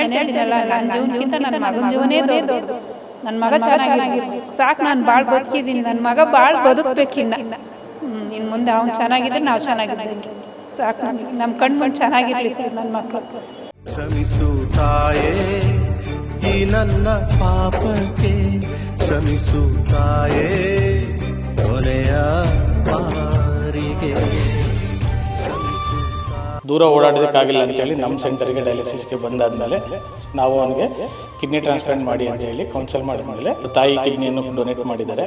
ಹೇಳ್ತಾ ಇದ್ದೀನಲ್ಲ ನನ್ನ ಜೀವನಕ್ಕಿಂತ ನನ್ನ ಮಗನ ಜೀವನೇ ದೊಡ್ಡದು. ನನ್ನ ಮಗ ಚೆನ್ನಾಗಿ ಸಾಕು ನಾನು ಭಾಳ ಬದುಕಿದ್ದೀನಿ ನನ್ನ ಮಗ ಭಾಳ ಬದುಕಬೇಕಿನ್ನ. ಇನ್ನು. ಮುಂದೆ ಅವ್ನು ಚೆನ್ನಾಗಿದ್ರೆ ನಾವು ಚೆನ್ನಾಗಿದ್ದಂಗೆ. ಸಾಕು ನಮಗೆ. ನಮ್ಮ ಕಣ್ಣು ಮುಂದೆ ಚೆನ್ನಾಗಿರಲಿ ಸರ್ ನನ್ನ ಮಕ್ಕಳು ಕ್ಷಮಿಸು ತಾಯೇ ಈ ನನ್ನ ಪಾಪಕ್ಕೆ ಕ್ಷಮಿಸು ತಾಯೇ ಕೊನೆಯ ಬಾರಿಗೆ. ದೂರ ಓಡಾಡೋದಕ್ಕಾಗಿಲ್ಲ ಅಂತೇಳಿ ನಮ್ಮ ಸೆಂಟರ್ಗೆ ಡಯಾಲಿಸಿಸ್ಗೆ ಬಂದಾದಮೇಲೆ ನಾವು ಅವನಿಗೆ ಕಿಡ್ನಿ ಟ್ರಾನ್ಸ್ಪ್ಲಾಂಟ್ ಮಾಡಿ ಅಂತ ಹೇಳಿ ಕೌನ್ಸಲ್ ಮಾಡಿದ್ಮೇಲೆ ತಾಯಿ ಕಿಡ್ನಿಯನ್ನು ಡೊನೇಟ್ ಮಾಡಿದ್ದಾರೆ.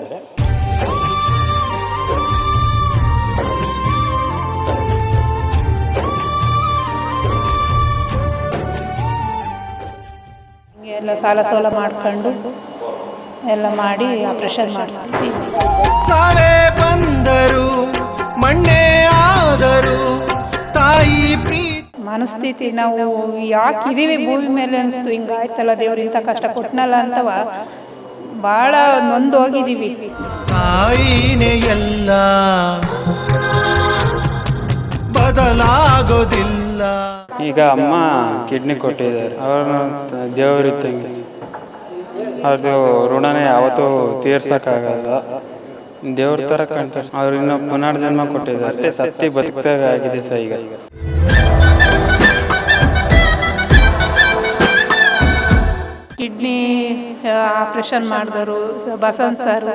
ಎಲ್ಲ ಸಾಲ ಸೋಲ ಮಾಡ್ಕೊಂಡು ಎಲ್ಲ ಮಾಡಿ ಆಪ್ರೇಷನ್ ಮಾಡಿಸ್ತೀವಿ. ಮನಸ್ಥಿತಿ ನಾವು ಯಾಕೆ ಇದೀವಿ ಭೂಮಿ ಮೇಲೆ ಅನಿಸ್ತು ಹಿಂಗಾಯ್ತಲ್ಲ ದೇವ್ರು ಇಂಥ ಕಷ್ಟ ಕೊಟ್ಟನಲ್ಲ ಅಂತವ ಭಾಳ ನೊಂದು ಹೋಗಿದ್ದೀವಿ ತಾಯಿನೇ ಎಲ್ಲ ಬದಲಾಗೋದಿಲ್ಲ. ಈಗ ಅಮ್ಮ ಕಿಡ್ನಿ ಕೊಟ್ಟಿದ್ದಾರೆ. ಅವ್ರ ದೇವ್ರ ಇದ್ದಂಗೆ. ಅದು ಋಣನೇ ಯಾವತ್ತೂ ತೀರ್ಸೋಕ್ಕಾಗಲ್ಲ. ದೇವ್ರ ಥರ ಕಾಣ್ತಾರೆ. ಅವ್ರು ಇನ್ನೂ ಪುನರ್ಜನ್ಮ ಕೊಟ್ಟಿದ್ದಾರೆ. ಮತ್ತೆ ಸತ್ತಿ ಬದುಕ್ದಾಗ ಆಗಿದೆ ಸರ್ ಈಗ. ಆಪ್ರೇಷನ್ ಮಾಡಿದವರು ಬಸಂತ್ ಸರ್,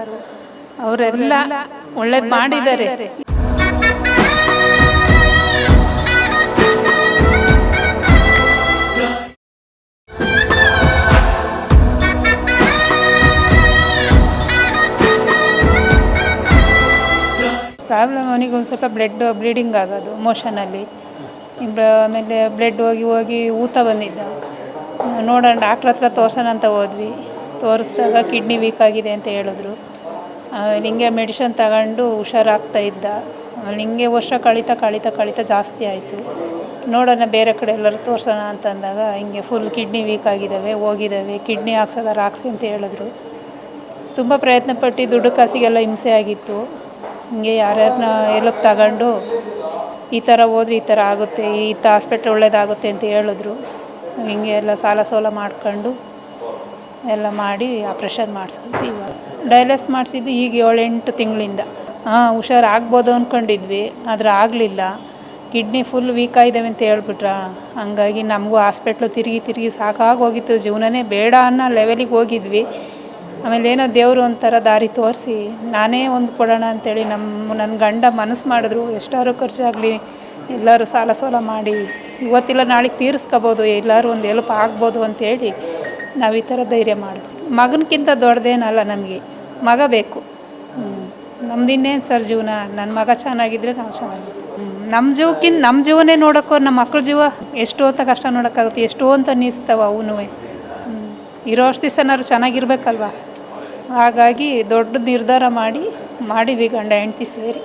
ಅವರೆಲ್ಲ ಒಳ್ಳೇದು ಮಾಡಿದ್ದಾರೆ. ಪ್ರಾಬ್ಲಮ್ ಅವನಿಗೆ ಒಂದು ಸ್ವಲ್ಪ ಬ್ಲಡ್ ಬ್ಲೀಡಿಂಗ್ ಆಗೋದು ಮೋಷನಲ್ಲಿ ಆಮೇಲೆ ಬ್ಲಡ್ ಹೋಗಿ ಹೋಗಿ ಊತ ಬಂದಿದ್ದ. ನೋಡೋಣ ಡಾಕ್ಟ್ರ್ ಹತ್ರ ತೋರ್ಸೋಣ ಅಂತ ಹೋದ್ವಿ. ತೋರಿಸಿದಾಗ ಕಿಡ್ನಿ ವೀಕ್ ಆಗಿದೆ ಅಂತ ಹೇಳಿದ್ರು. ಹಿಂಗೆ ಮೆಡಿಷನ್ ತಗೊಂಡು ಹುಷಾರಾಗ್ತಾ ಇದ್ದ. ನಿಂಗೆ ವರ್ಷ ಕಳೀತಾ ಕಳೀತಾ ಕಳೀತಾ ಜಾಸ್ತಿ ಆಯಿತು. ನೋಡೋಣ ಬೇರೆ ಕಡೆ ಎಲ್ಲರೂ ತೋರಿಸೋಣ ಅಂತಂದಾಗ ಹಿಂಗೆ ಫುಲ್ ಕಿಡ್ನಿ ವೀಕ್ ಆಗಿದ್ದಾವೆ, ಹೋಗಿದ್ದಾವೆ. ಕಿಡ್ನಿ ಹಾಕ್ಸೋದಾರ ಹಾಕ್ಸಿ ಅಂತ ಹೇಳಿದ್ರು. ತುಂಬ ಪ್ರಯತ್ನ ಪಟ್ಟು ದುಡ್ಡು ಕಾಸಿಗೆಲ್ಲ ಹಿಂಸೆ ಆಗಿತ್ತು. ಹಿಂಗೆ ಯಾರ್ಯಾರನ್ನ ಎಲ್ಲ ತಗೊಂಡು ಈ ಥರ ಹೋದ್ರೆ ಈ ಥರ ಆಗುತ್ತೆ, ಈ ತ ಹಾಸ್ಪಿಟ್ಲ್ ಒಳ್ಳೇದಾಗುತ್ತೆ ಅಂತ ಹೇಳಿದ್ರು. ಹಿಂಗೆ ಎಲ್ಲ ಸಾಲ ಸೋಲ ಮಾಡ್ಕೊಂಡು ಎಲ್ಲ ಮಾಡಿ ಆಪ್ರೇಷನ್ ಮಾಡಿಸ್ಬಿಟ್ಟು ಇವಾಗ ಡೈಲೆಸ್ ಮಾಡಿಸಿದ್ದು ಈಗ ಏಳೆಂಟು ತಿಂಗಳಿಂದ. ಹಾಂ ಹುಷಾರು ಆಗ್ಬೋದು ಅಂದ್ಕೊಂಡಿದ್ವಿ ಆದರೆ ಆಗಲಿಲ್ಲ. ಕಿಡ್ನಿ ಫುಲ್ ವೀಕ್ ಆಗಿದ್ದಾವೆ ಅಂತ ಹೇಳ್ಬಿಟ್ರ? ಹಂಗಾಗಿ ನಮಗೂ ಹಾಸ್ಪಿಟ್ಲು ತಿರುಗಿ ತಿರುಗಿ ಸಾಕಾಗೋಗಿತ್ತು. ಜೀವನನೇ ಬೇಡ ಅನ್ನೋ ಲೆವೆಲಿಗೆ ಹೋಗಿದ್ವಿ. ಆಮೇಲೆ ಏನೋ ದೇವರು ಒಂಥರ ದಾರಿ ತೋರಿಸಿ, ನಾನೇ ಒಂದು ಕೊಡೋಣ ಅಂತೇಳಿ ನಮ್ಮ ನನ್ನ ಗಂಡ ಮನಸ್ಸು ಮಾಡಿದ್ರು. ಎಷ್ಟಾದ್ರು ಖರ್ಚಾಗಲಿ, ಎಲ್ಲರೂ ಸಾಲ ಸಾಲ ಮಾಡಿ, ಇವತ್ತಿಲ್ಲ ನಾಳೆಗೆ ತೀರಿಸ್ಕೋಬೋದು, ಎಲ್ಲರೂ ಒಂದು ಎಲ್ಪ್ ಆಗ್ಬೋದು ಅಂತೇಳಿ ನಾವು ಈ ಥರ ಧೈರ್ಯ ಮಾಡಿದ್ವಿ ಮಗನಕ್ಕಿಂತ ದೊಡ್ಡದೇನಲ್ಲ ನಮಗೆ. ಮಗ ಬೇಕು. ನಮ್ದು ಇನ್ನೇನು ಸರ್ ಜೀವನ? ನನ್ನ ಮಗ ಚೆನ್ನಾಗಿದ್ರೆ ನಾವು ಚೆನ್ನಾಗಿದ್ದೆ ನಮ್ಮ ಜೀವಕ್ಕಿಂತ ನಮ್ಮ ಜೀವನೇ ನೋಡೋಕ್ಕೋ ನಮ್ಮ ಮಕ್ಳ ಜೀವ ಎಷ್ಟು ಅಂತ ಕಷ್ಟ ನೋಡೋಕ್ಕಾಗುತ್ತೆ, ಎಷ್ಟು ಅಂತ ಅನ್ನಿಸ್ತಾವ ಅವನು. ಇರೋ ಅಷ್ಟು ದಿವಸನಾದ್ರು ಚೆನ್ನಾಗಿರ್ಬೇಕಲ್ವ? ಹಾಗಾಗಿ ದೊಡ್ಡ ನಿರ್ಧಾರ ಮಾಡಿ, ಮಾಡಿವಿ ಗಂಡ ಹೆಂಡ್ತಿ ಸೇರಿ.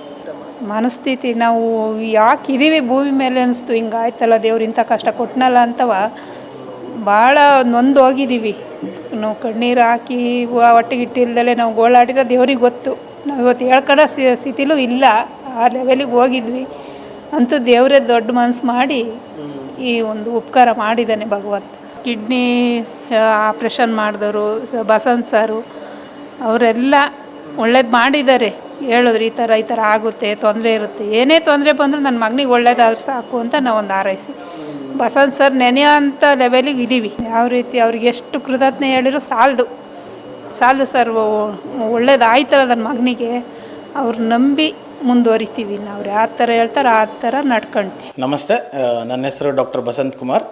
ಮನಸ್ಥಿತಿ ನಾವು ಯಾಕೆ ಇದೀವಿ ಭೂಮಿ ಮೇಲೆ ಅನಿಸ್ತು ಹಿಂಗಾಯ್ತಲ್ಲ ದೇವ್ರು ಇಂಥ ಕಷ್ಟ ಕೊಟ್ಟನಲ್ಲ ಅಂತವ. ಭಾಳ ನೊಂದು ಹೋಗಿದ್ದೀವಿ. ನಾವು ಕಣ್ಣೀರು ಹಾಕಿ ಹೊಟ್ಟೆಗಿಟ್ಟಿಲ್ದಲೆ ನಾವು ಗೋಳಾಡಿರೋ ದೇವ್ರಿಗೆ ಗೊತ್ತು. ನಾವು ಇವತ್ತು ಹೇಳ್ಕೊಳ್ಳೋ ಸ್ಥಿ- ಸ್ಥಿತಿಲೂ ಇಲ್ಲ. ಆ ಲೆವೆಲಿಗೆ ಹೋಗಿದ್ವಿ. ಅಂತೂ ದೇವರೇ ದೊಡ್ಡ ಮನಸ್ಸು ಮಾಡಿ ಈ ಒಂದು ಉಪಕಾರ ಮಾಡಿದ್ದಾನೆ ಭಗವಂತ. ಕಿಡ್ನಿ ಆಪ್ರೇಷನ್ ಮಾಡಿದವರು, ಬಸಂತ್ ಸಾರು, ಅವರೆಲ್ಲ ಒಳ್ಳೇದು ಮಾಡಿದ್ದಾರೆ. ಹೇಳಿದ್ರು ಈ ಥರ ಈ ಥರ ಆಗುತ್ತೆ, ತೊಂದರೆ ಇರುತ್ತೆ. ಏನೇ ತೊಂದರೆ ಬಂದರೂ ನನ್ನ ಮಗನಿಗೆ ಒಳ್ಳೇದಾದ್ರೆ ಸಾಕು ಅಂತ ನಾವು ಒಂದು ಆರೈಸಿ ಬಸಂತ್ ಸರ್ ನೆನೆಯೋ ಅಂತ ಲೆವೆಲಿಗೆ ಇದ್ದೀವಿ ಯಾವ ರೀತಿ ಅವ್ರಿಗೆ ಎಷ್ಟು ಕೃತಜ್ಞೆ ಹೇಳಿದ್ರು ಸಾಲದು. ಸಾಲದು ಸರ್ ಒಳ್ಳೇದಾಯ್ತಲ್ಲ ನನ್ನ ಮಗನಿಗೆ. ಅವ್ರು ನಂಬಿ ಮುಂದುವರಿತೀವಿ ನಾವು. ಅವ್ರು ಯಾವ ಥರ ಹೇಳ್ತಾರೆ ಆ ಥರ ನಡ್ಕೊಳ್ತೀವಿ ನಮಸ್ತೆ. ನನ್ನ ಹೆಸರು doctor Basant Kumar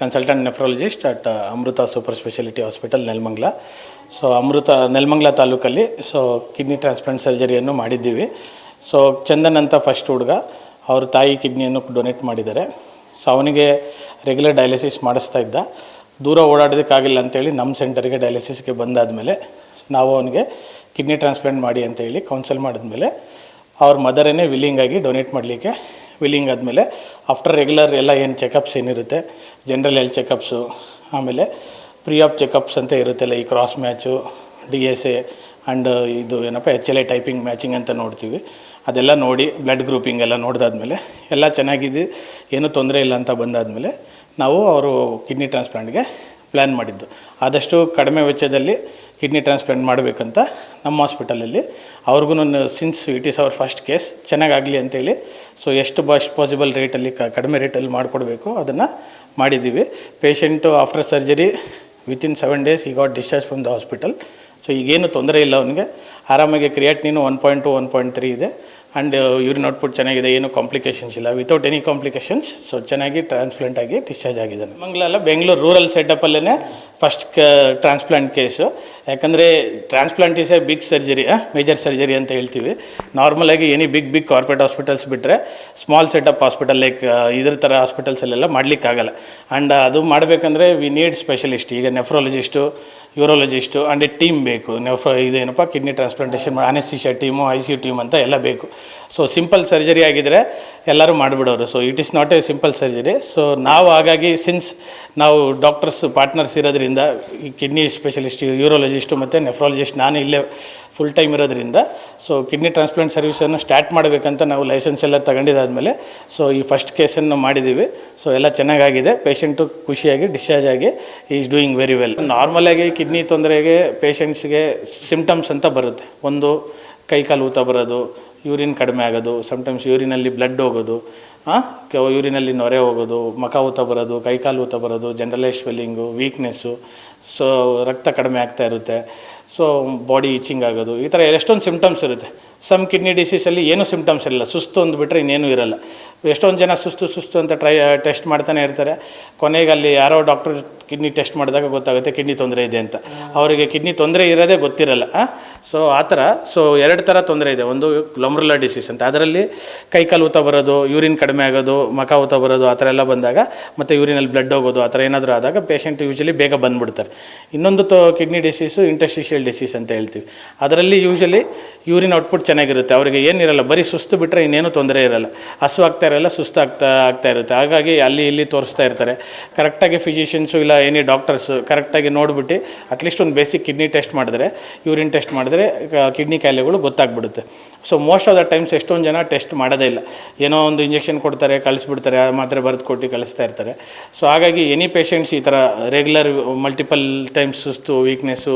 consultant nephrologist at Amrita super speciality hospital Nelamangala. So Amrita, Nelamangala ತಾಲೂಕಲ್ಲಿ ಸೊ ಕಿಡ್ನಿ ಟ್ರಾನ್ಸ್ಪ್ಲಾಂಟ್ ಸರ್ಜರಿಯನ್ನು ಮಾಡಿದ್ದೀವಿ. ಸೊ ಚಂದನ್ ಅಂತ ಫಸ್ಟ್ ಹುಡುಗ, ಅವ್ರ ತಾಯಿ ಕಿಡ್ನಿಯನ್ನು ಡೊನೇಟ್ ಮಾಡಿದ್ದಾರೆ. ಸೊ ಅವನಿಗೆ ರೆಗ್ಯುಲರ್ ಡಯಾಲಿಸಿಸ್ ಮಾಡಿಸ್ತಾ ಇದ್ದ. ದೂರ ಓಡಾಡೋದಕ್ಕಾಗಿಲ್ಲ ಅಂತೇಳಿ ನಮ್ಮ ಸೆಂಟರ್ಗೆ ಡಯಾಲಿಸಿಸ್ಗೆ ಬಂದಾದಮೇಲೆ ನಾವು ಅವನಿಗೆ ಕಿಡ್ನಿ ಟ್ರಾನ್ಸ್ಪ್ಲಾಂಟ್ ಮಾಡಿ ಅಂತೇಳಿ ಕೌನ್ಸಲ್ ಮಾಡಿದ್ಮೇಲೆ ಅವ್ರ ಮದರೇನೇ ವಿಲ್ಲಿಂಗ್ ಆಗಿ ಡೊನೇಟ್ ಮಾಡಲಿಕ್ಕೆ ವಿಲ್ಲಿಂಗ್ ಆದಮೇಲೆ ಆಫ್ಟರ್ ರೆಗ್ಯುಲರ್ ಎಲ್ಲ ಏನು ಚೆಕಪ್ಸ್ ಏನಿರುತ್ತೆ ಜನರಲ್ ಹೆಲ್ತ್ ಚೆಕಪ್ಸು ಆಮೇಲೆ ಪ್ರೀ ಆಫ್ ಚೆಕಪ್ಸ್ ಅಂತ ಇರುತ್ತಲ್ಲ ಈ cross match D S A and ಇದು ಏನಪ್ಪ H L A typing matching ಅಂತ ನೋಡ್ತೀವಿ. ಅದೆಲ್ಲ ನೋಡಿ ಬ್ಲಡ್ ಗ್ರೂಪಿಂಗ್ ಎಲ್ಲ ನೋಡಿದಾದ್ಮೇಲೆ ಎಲ್ಲ ಚೆನ್ನಾಗಿದೆ, ಏನೂ ತೊಂದರೆ ಇಲ್ಲ ಅಂತ ಬಂದಾದಮೇಲೆ ನಾವು ಅವರು ಕಿಡ್ನಿ ಟ್ರಾನ್ಸ್ಪ್ಲಾಂಟ್ಗೆ ಪ್ಲ್ಯಾನ್ ಮಾಡಿದ್ದು. ಆದಷ್ಟು ಕಡಿಮೆ ವೆಚ್ಚದಲ್ಲಿ ಕಿಡ್ನಿ ಟ್ರಾನ್ಸ್ಪ್ಲಾಂಟ್ ಮಾಡಬೇಕಂತ ನಮ್ಮ ಹಾಸ್ಪಿಟಲಲ್ಲಿ ಅವ್ರಿಗೂ since it is our first case ಚೆನ್ನಾಗಾಗಲಿ ಅಂತೇಳಿ ಸೊ ಎಷ್ಟು ಬಸ್ಟ್ ಪಾಸಿಬಲ್ ರೇಟಲ್ಲಿ ಕ, ಕಡಿಮೆ ರೇಟಲ್ಲಿ ಮಾಡಿಕೊಡ್ಬೇಕು ಅದನ್ನು ಮಾಡಿದ್ದೀವಿ. Patient after surgery within seven days he got discharge from the hospital so ಈಗೇನು ತೊಂದರೆ ಇಲ್ಲ ಅವನಿಗೆ. ಆರಾಮಾಗಿ creatinine one point two one point three ಇದೆ. ಆ್ಯಂಡ್ ಯೂರಿನ್ ಔಟ್ಪುಟ್ ಚೆನ್ನಾಗಿದೆ, ಏನು ಕಾಂಪ್ಲಿಕೇಶನ್ಸ್ ಇಲ್ಲ. ವಿತೌಟ್ ಎನಿ ಕಾಂಪ್ಲಿಕೇಶನ್ಸ್ ಸೊ ಚೆನ್ನಾಗಿ ಟ್ರಾನ್ಸ್ಪ್ಲಾಂಟ್ ಆಗಿ ಡಿಸ್ಚಾರ್ಜ್ ಆಗಿದ್ದಾನೆ ಮಂಗಳಲ್ಲ ಬೆಂಗಳೂರು ರೂರಲ್ ಸೆಟಪ್ಪಲ್ಲೇ ಫಸ್ಟ್ ಕ ಟ್ರಾನ್ಸ್ಪ್ಲಾಂಟ್ ಕೇಸು ಯಾಕಂದರೆ transplant is a big surgery major surgery ಅಂತ ಹೇಳ್ತೀವಿ. ನಾರ್ಮಲಾಗಿ any big big corporate hospitals ಬಿಟ್ಟರೆ ಸ್ಮಾಲ್ ಸೆಟಪ್ ಹಾಸ್ಪಿಟಲ್ ಲೈಕ್ ಇದ್ರ ಥರ ಹಾಸ್ಪಿಟಲ್ಸಲ್ಲೆಲ್ಲ ಮಾಡಲಿಕ್ಕಾಗಲ್ಲ. ಆ್ಯಂಡ್ ಅದು ಮಾಡಬೇಕಂದ್ರೆ ವಿ ನೀಡ್ ಸ್ಪೆಷಲಿಸ್ಟ್ ಈಗ ನೆಫ್ರಾಲಜಿಸ್ಟು ಯೂರೋಲಜಿಸ್ಟು ಆ್ಯಂಡ್ ಟೀಮ್ ಬೇಕು. ನೆಫ್ರೋ ಇದೇನಪ್ಪ kidney transplantation anaesthesia team I C U team ಅಂತ ಎಲ್ಲ ಬೇಕು. ಸೊ ಸಿಂಪಲ್ ಸರ್ಜರಿ ಆಗಿದ್ದರೆ ಎಲ್ಲರೂ ಮಾಡಿಬಿಡೋರು. So it is not a simple surgery so ನಾವು ಹಾಗಾಗಿ ಸಿನ್ಸ್ ನಾವು ಡಾಕ್ಟರ್ಸ್ ಪಾರ್ಟ್ನರ್ಸ್ ಇರೋದ್ರಿಂದ ಈ ಕಿಡ್ನಿ ಸ್ಪೆಷಲಿಸ್ಟ್ ಯೂರೋಲಜಿಸ್ಟು ಮತ್ತು ನೆಫ್ರಾಲಜಿಸ್ಟ್ ನಾನು ಇಲ್ಲೇ ಫುಲ್ ಟೈಮ್ ಇರೋದ್ರಿಂದ ಸೊ ಕಿಡ್ನಿ ಟ್ರಾನ್ಸ್ಪ್ಲಾಂಟ್ ಸರ್ವಿಸನ್ನು ಸ್ಟಾರ್ಟ್ ಮಾಡಬೇಕಂತ ನಾವು ಲೈಸೆನ್ಸ್ ಎಲ್ಲ ತಗೊಂಡಿದ್ದಾದಮೇಲೆ ಸೊ ಈ ಫಸ್ಟ್ ಕೇಸನ್ನು ಮಾಡಿದ್ದೀವಿ. ಸೊ ಎಲ್ಲ ಚೆನ್ನಾಗಾಗಿದೆ. ಪೇಷಂಟು ಖುಷಿಯಾಗಿ ಡಿಸ್ಚಾರ್ಜ್ ಆಗಿ ಈಸ್ ಡೂಯಿಂಗ್ ವೆರಿ ವೆಲ್ ನಾರ್ಮಲಾಗಿ ಕಿಡ್ನಿ ತೊಂದರೆಗೆ ಪೇಷಂಟ್ಸ್ಗೆ ಸಿಮ್ಟಮ್ಸ್ ಅಂತ ಬರುತ್ತೆ. ಒಂದು, ಕೈ ಕಾಲು ಊತ ಬರೋದು ಯೂರಿನ್ ಕಡಿಮೆ ಆಗೋದು ಸಮ್ಟೈಮ್ಸ್ ಯೂರಿನಲ್ಲಿ ಬ್ಲಡ್ ಹೋಗೋದು ಯೂರಿನಲ್ಲಿ ನೊರೆ ಹೋಗೋದು, ಮಖ ಊತ ಬರೋದು ಕೈಕಾಲು ಊತ ಬರೋದು ಜನರಲೈಸ್ ಸ್ವೆಲ್ಲಿಂಗು ವೀಕ್ನೆಸ್ಸು ಸೊ ರಕ್ತ ಕಡಿಮೆ ಆಗ್ತಾ ಇರುತ್ತೆ. ಸೊ ಬಾಡಿ ಇಚಿಂಗ್ ಆಗೋದು. ಈ ಥರ ಎಷ್ಟೊಂದು ಸಿಮ್ಟಮ್ಸ್ ಇರುತ್ತೆ. ಸಮ್ ಕಿಡ್ನಿ ಡಿಸೀಸಲ್ಲಿ ಏನೂ ಸಿಮ್ಟಮ್ಸ್ ಇರಲ್ಲ. ಸುಸ್ತು ಅಂದ್ಬಿಟ್ರೆ ಇನ್ನೇನೂ ಇರಲ್ಲ. ಎಷ್ಟೊಂದು ಜನ ಸುಸ್ತು ಸುಸ್ತು ಅಂತ ಟ್ರೈ, ಟೆಸ್ಟ್ ಮಾಡ್ತಾನೆ ಇರ್ತಾರೆ. ಕೊನೆಗೆ ಅಲ್ಲಿ ಯಾರೋ ಡಾಕ್ಟರ್ ಕಿಡ್ನಿ ಟೆಸ್ಟ್ ಮಾಡಿದಾಗ ಗೊತ್ತಾಗುತ್ತೆ ಕಿಡ್ನಿ ತೊಂದರೆ ಇದೆ ಅಂತ. ಅವರಿಗೆ ಕಿಡ್ನಿ ತೊಂದರೆ ಇರೋದೇ ಗೊತ್ತಿರಲ್ಲ ಸೊ ಆ ಥರ. ಸೊ ಎರಡು ಥರ ತೊಂದರೆ ಇದೆ. ಒಂದು ಗ್ಲೊಮ್ರುಲಾ ಡಿಸೀಸ್ ಅಂತ. ಅದರಲ್ಲಿ ಕೈಕಾಲು ಊತ ಬರೋದು ಯೂರಿನ್ ಕಡಿಮೆ ಆಗೋದು ಮಖ ಊತ ಬರೋದು, ಆ ಥರ ಎಲ್ಲ ಬಂದಾಗ ಮತ್ತು ಯೂರಿನಲ್ಲಿ ಬ್ಲಡ್ ಹೋಗೋದು, ಆ ಥರ ಏನಾದರೂ ಆದಾಗ ಪೇಷಂಟ್ ಯೂಶಲಿ ಬೇಗ ಬಂದುಬಿಡ್ತಾರೆ. ಇನ್ನೊಂದು ತೋ, ಕಿಡ್ನಿ ಡಿಸೀಸು ಇಂಟರ್ಸ್ಟಿಷಿಯಲ್ ಡಿಸೀಸ್ ಅಂತ ಹೇಳ್ತೀವಿ. ಅದರಲ್ಲಿ ಯೂಶಲಿ ಯೂರಿನ್ ಔಟ್ಪುಟ್ ಚೆನ್ನಾಗಿರುತ್ತೆ. ಅವರಿಗೆ ಏನಿರಲ್ಲ, ಬರೀ ಸುಸ್ತು ಬಿಟ್ಟರೆ ಇನ್ನೇನು ತೊಂದರೆ ಇರಲ್ಲ. ಹಸು ಆಗ್ತಾ ಇರಲ್ಲ, ಸುಸ್ತು ಆಗ್ತಾ ಆಗ್ತಾ ಇರುತ್ತೆ. ಹಾಗಾಗಿ ಅಲ್ಲಿ ಇಲ್ಲಿ ತೋರಿಸ್ತಾ ಇರ್ತಾರೆ. ಕರೆಕ್ಟಾಗಿ ಫಿಸಿಷಿಯನ್ಸು ಇಲ್ಲ ಎನಿ ಡಾಕ್ಟರ್ಸು ಕರೆಕ್ಟಾಗಿ ನೋಡಿಬಿಟ್ಟು ಅಟ್ಲೀಸ್ಟ್ ಒಂದು ಬೇಸಿಕ್ ಕಿಡ್ನಿ ಟೆಸ್ಟ್ ಮಾಡಿದ್ರೆ ಯೂರಿನ್ ಟೆಸ್ಟ್ ಮಾಡಿದ್ರೆ ಕಿಡ್ನಿ ಕಾಯಿಲೆಗಳು ಗೊತ್ತಾಗ್ಬಿಡುತ್ತೆ. So most of the times ಎಷ್ಟೊಂದು ಜನ ಟೆಸ್ಟ್ ಮಾಡೋದೇ ಇಲ್ಲ. ಏನೋ ಒಂದು ಇಂಜೆಕ್ಷನ್ ಕೊಡ್ತಾರೆ, ಕಳಿಸ್ಬಿಡ್ತಾರೆ, ಆ ಮಾತ್ರೆ ಬರೆದು ಕೊಟ್ಟು ಕಳಿಸ್ತಾ ಇರ್ತಾರೆ. ಸೊ ಹಾಗಾಗಿ ಎನಿ ಪೇಷಂಟ್ಸ್ ಈ ಥರ ರೆಗ್ಯುಲರ್ ಮಲ್ಟಿಪಲ್ ಟೈಮ್ಸ್ ಸುಸ್ತು ವೀಕ್ನೆಸ್ಸು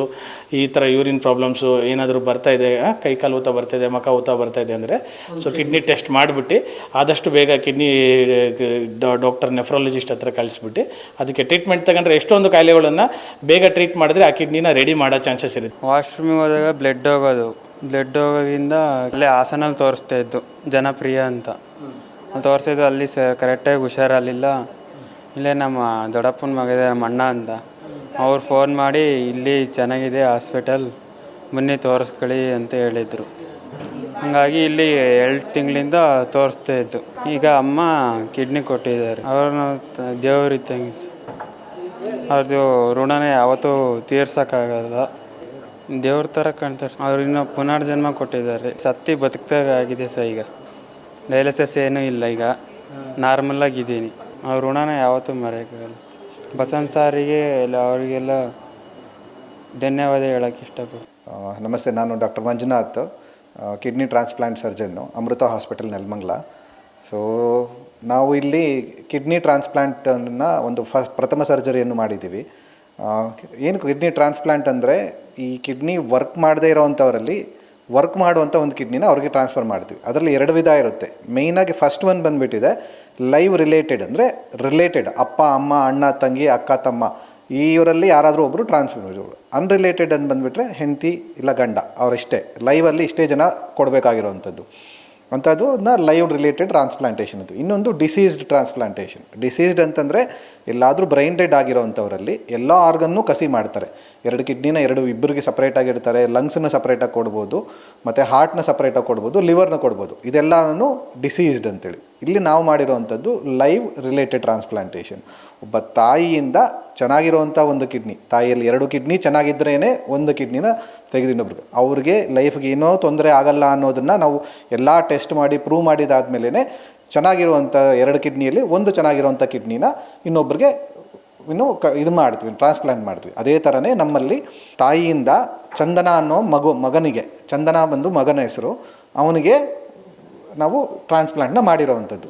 ಈ ಥರ ಯೂರಿನ್ ಪ್ರಾಬ್ಲಮ್ಸು ಏನಾದರೂ ಬರ್ತಾ ಇದೆ ಆ, ಕೈ ಕಾಲು ಊತ ಬರ್ತಾಯಿದೆ ಮಖ ಊತ ಬರ್ತಾ ಇದೆ ಅಂದರೆ ಸೊ ಕಿಡ್ನಿ ಟೆಸ್ಟ್ ಮಾಡಿಬಿಟ್ಟು ಆದಷ್ಟು ಬೇಗ ಕಿಡ್ನಿ ಡಾಕ್ಟರ್ ನೆಫ್ರಾಲಜಿಸ್ಟ್ ಹತ್ರ ಕಳಿಸ್ಬಿಟ್ಟು ಅದಕ್ಕೆ ಟ್ರೀಟ್ಮೆಂಟ್ ತಗೊಂಡ್ರೆ ಎಷ್ಟೊಂದು ಕಾಯಿಲೆಗಳನ್ನು ಬೇಗ ಟ್ರೀಟ್ ಮಾಡಿದ್ರೆ ಆ ಕಿಡ್ನಿನ ರೆಡಿ ಮಾಡೋ ಚಾನ್ಸಸ್ ಇರುತ್ತೆ. ವಾಶ್ರೂಮಿಗೆ ಹೋದಾಗ ಬ್ಲಡ್ ಹೋಗೋದು. ಬ್ಲಡ್ ಹೋಗೋದ್ರಿಂದ ಅಲ್ಲೇ ಹಾಸನಲ್ಲಿ ತೋರಿಸ್ತಾ ಇದ್ದು ಜನಪ್ರಿಯ ಅಂತ. ತೋರಿಸಿದ್ದು ಅಲ್ಲಿ ಸ ಕರೆಕ್ಟಾಗಿ ಹುಷಾರಲ್ಲಿಲ್ಲ ಇಲ್ಲೇ ನಮ್ಮ ದೊಡ್ಡಪ್ಪನ ಮಗ ಇದೆ ನಮ್ಮ ಅಣ್ಣ ಅಂತ. ಅವ್ರು ಫೋನ್ ಮಾಡಿ, ಇಲ್ಲಿ ಚೆನ್ನಾಗಿದೆ ಹಾಸ್ಪಿಟಲ್, ಬನ್ನಿ ತೋರಿಸ್ಕೊಳ್ಳಿ ಅಂತ ಹೇಳಿದರು. ಹಾಗಾಗಿ ಇಲ್ಲಿ ಎರಡು ತಿಂಗಳಿಂದ ತೋರಿಸ್ತಾ ಇದ್ದು. ಈಗ ಅಮ್ಮ ಕಿಡ್ನಿ ಕೊಟ್ಟಿದ್ದಾರೆ. ಅವ್ರನ್ನ ದೇವ್ರ. ಅವ್ರದ್ದು ಋಣನೇ ಯಾವತ್ತೂ ತೀರ್ಸೋಕ್ಕಾಗಲ್ಲ. ದೇವ್ರ ಥರ ಕಾಣ್ತಾರೆ. ಅವ್ರು ಇನ್ನೂ ಪುನರ್ಜನ್ಮ ಕೊಟ್ಟಿದ್ದಾರೆ. ಸತ್ತಿ ಬದುಕ್ದಾಗಾಗಿದೆ ಸರ್ ಈಗ. ಡಯಾಲಿಸಿಸ್ ಏನೂ ಇಲ್ಲ ಈಗ. ನಾರ್ಮಲ್ ಆಗಿದ್ದೀನಿ ಅವ್ರ ಋಣನ ಯಾವತ್ತೂ ಮರೆಯೋಕ್ಕಾಗಲ್ಲ ಸರ್. ಬಸಂತ್ ಸಾರಿಗೆ ಎಲ್ಲ ಅವರಿಗೆಲ್ಲ ಧನ್ಯವಾದ ಹೇಳೋಕ್ಕೆ ಇಷ್ಟಪಡ್ತೀನಿ. ನಮಸ್ತೆ, ನಾನು doctor Manjunath kidney transplant surgeon Amrita hospital Nelamangala. So ನಾವು ಇಲ್ಲಿ ಕಿಡ್ನಿ ಟ್ರಾನ್ಸ್ಪ್ಲಾಂಟನ್ನು ಒಂದು ಫಸ್ಟ್ ಪ್ರಥಮ ಸರ್ಜರಿಯನ್ನು ಮಾಡಿದ್ದೀವಿ. ಏನು ಕಿಡ್ನಿ ಟ್ರಾನ್ಸ್ಪ್ಲಾಂಟ್ ಅಂದರೆ, ಈ ಕಿಡ್ನಿ ವರ್ಕ್ ಮಾಡದೇ ಇರೋವಂಥವರಲ್ಲಿ ವರ್ಕ್ ಮಾಡುವಂಥ ಒಂದು ಕಿಡ್ನಿನ ಅವ್ರಿಗೆ ಟ್ರಾನ್ಸ್ಫರ್ ಮಾಡ್ತೀವಿ. ಅದರಲ್ಲಿ ಎರಡು ವಿಧ ಇರುತ್ತೆ. ಮೇಯ್ನಾಗಿ ಫಸ್ಟ್ ಒನ್ ಬಂದುಬಿಟ್ಟಿದೆ. ಲೈವ್ ರಿಲೇಟೆಡ್ ಅಂದರೆ ರಿಲೇಟೆಡ್ ಅಪ್ಪ, ಅಮ್ಮ, ಅಣ್ಣ, ತಂಗಿ, ಅಕ್ಕ, ತಮ್ಮ. ಇವರಲ್ಲಿ ಯಾರಾದರೂ ಒಬ್ಬರು ಟ್ರಾನ್ಸ್ಫರ್ ಅನ್ರಿಲೇಟೆಡ್ ಅಂತ ಬಂದುಬಿಟ್ರೆ ಹೆಂಡತಿ ಇಲ್ಲ ಗಂಡ. ಅವರಿಷ್ಟೇ. ಲೈವಲ್ಲಿ ಇಷ್ಟೇ ಜನ ಕೊಡಬೇಕಾಗಿರೋವಂಥದ್ದು. ಅಂಥದ್ದನ್ನ ಲೈವ್ ರಿಲೇಟೆಡ್ ಟ್ರಾನ್ಸ್ಪ್ಲಾಂಟೇಷನ್ ಅದು ಇನ್ನೊಂದು ಡಿಸೀಸ್ಡ್ ಟ್ರಾನ್ಸ್ಪ್ಲಾಂಟೇಷನ್ ಡಿಸೀಸ್ಡ್ ಅಂತಂದರೆ ಎಲ್ಲಾದರೂ ಬ್ರೈನ್ ಡೆಡ್ ಆಗಿರೋವಂಥವರಲ್ಲಿ ಎಲ್ಲ ಆರ್ಗನ್ನು ಕಸಿ ಮಾಡ್ತಾರೆ. ಎರಡು ಕಿಡ್ನಿನ ಎರಡು ಇಬ್ಬರಿಗೆ ಸಪ್ರೇಟಾಗಿ ಇಡ್ತಾರೆ ಲಂಗ್ಸನ್ನ ಸಪ್ರೇಟಾಗಿ ಕೊಡ್ಬೋದು. ಮತ್ತು ಹಾರ್ಟ್ನ ಸಪ್ರೇಟಾಗಿ ಕೊಡ್ಬೋದು. ಲಿವರ್ನ ಕೊಡ್ಬೋದು. ಇದೆಲ್ಲನೂ ಡಿಸೀಸ್ಡ್ ಅಂತೇಳಿ. ಇಲ್ಲಿ ನಾವು ಮಾಡಿರೋವಂಥದ್ದು ಲೈವ್ ರಿಲೇಟೆಡ್ ಟ್ರಾನ್ಸ್ಪ್ಲಾಂಟೇಷನ್ ಒಬ್ಬ ತಾಯಿಯಿಂದ ಚೆನ್ನಾಗಿರುವಂಥ ಒಂದು ಕಿಡ್ನಿ ತಾಯಿಯಲ್ಲಿ ಎರಡು ಕಿಡ್ನಿ ಚೆನ್ನಾಗಿದ್ರೇ ಒಂದು ಕಿಡ್ನಿನ ತೆಗೆದು ಇನ್ನೊಬ್ರಿಗೆ. ಅವ್ರಿಗೆ ಲೈಫ್ಗೆ ಏನೋ ತೊಂದರೆ ಆಗಲ್ಲ ಅನ್ನೋದನ್ನು ನಾವು ಎಲ್ಲ ಟೆಸ್ಟ್ ಮಾಡಿ ಪ್ರೂವ್ ಮಾಡಿದಾದ್ಮೇಲೆ ಚೆನ್ನಾಗಿರುವಂಥ ಎರಡು ಕಿಡ್ನಿಯಲ್ಲಿ ಒಂದು ಚೆನ್ನಾಗಿರುವಂಥ ಕಿಡ್ನಿನ ಇನ್ನೊಬ್ರಿಗೆ ಇನ್ನು ಕ, ಇದು ಮಾಡ್ತೀವಿ ಟ್ರಾನ್ಸ್ಪ್ಲಾಂಟ್ ಮಾಡ್ತೀವಿ. ಅದೇ ಥರನೇ ನಮ್ಮಲ್ಲಿ ತಾಯಿಯಿಂದ ಚಂದನ ಅನ್ನೋ ಮಗು, ಮಗನಿಗೆ, ಚಂದನ ಬಂದು ಮಗನ ಹೆಸರು, ಅವನಿಗೆ ನಾವು ಟ್ರಾನ್ಸ್ಪ್ಲಾಂಟ್ನ ಮಾಡಿರೋವಂಥದ್ದು.